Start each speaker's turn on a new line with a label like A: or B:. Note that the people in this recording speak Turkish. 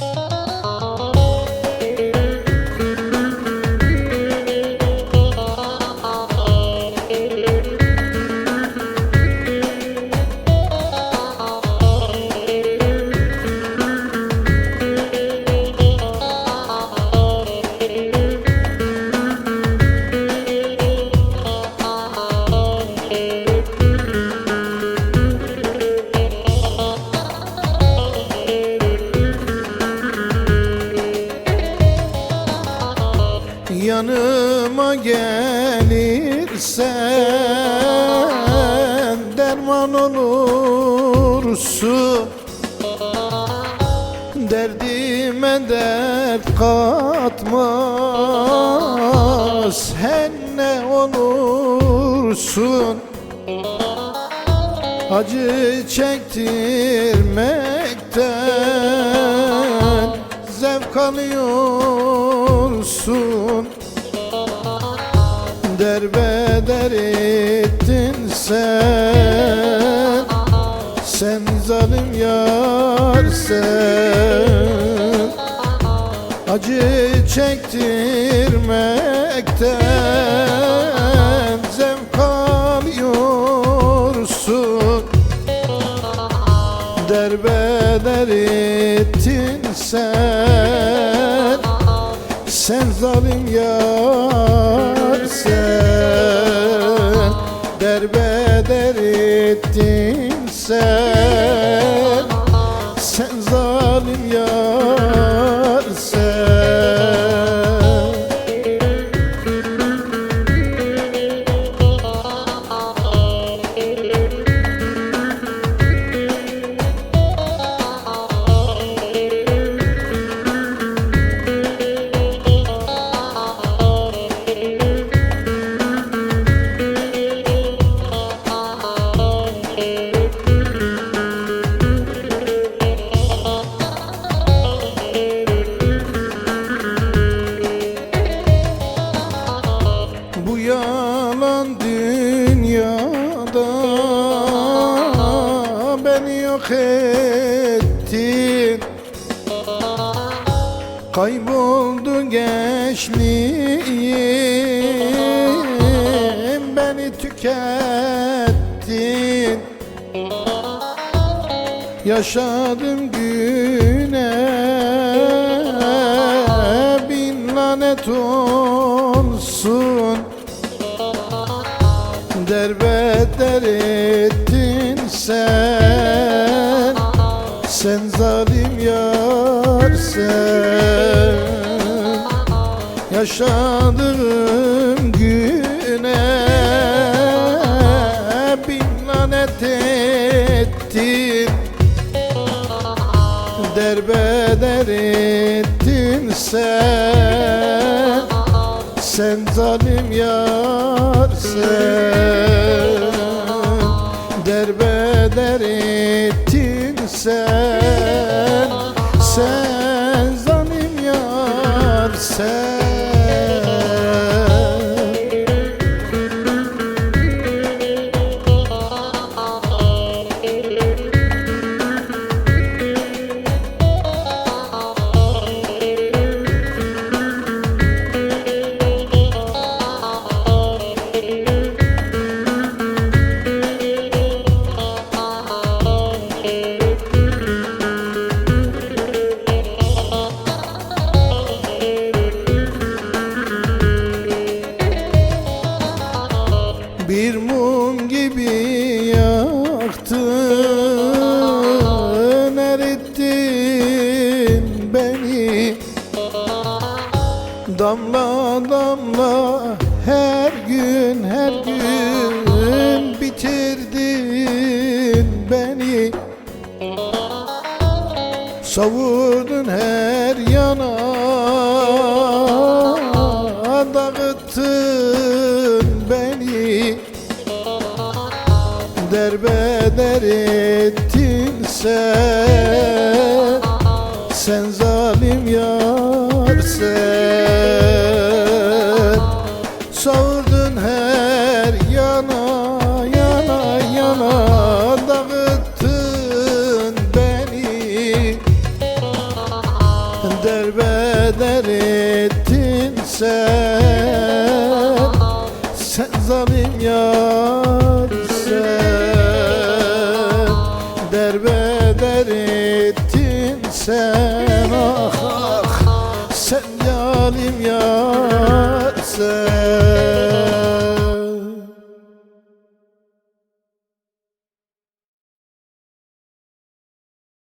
A: Bye. Yanıma gelirsen derman olursun. Derdime dert katma Sen ne olursun. Acı çektirmekten Zevk alıyorsun Derbeder ettin sen. Sen zalim yar sen. Acı çektirmekten Zevk alıyorsun. Derbeder ettin sen. Sen zalim yar Derbeder ettin sen dünyada beni yok ettin. Kayboldu gençliğim Beni tükettin. Yaşadım güne Derbeder ettin sen? Sen zalim yar sen. Yaşadığım güne bin lanet ettin. Derbeder ettin sen. Sen zalim yar sen Derbeder ettin sen. Sen zalim yar sen Bir mum gibi yaktın erittin beni. Damla damla her gün her gün bitirdin beni. Savurdun her yana Derbeder ettin sen Sen zalim yar sen Savurdun her yana yana yana Dağıttın beni. Derbeder ettin sen Sen zalim yar sen ah ah Sen zalim yar sen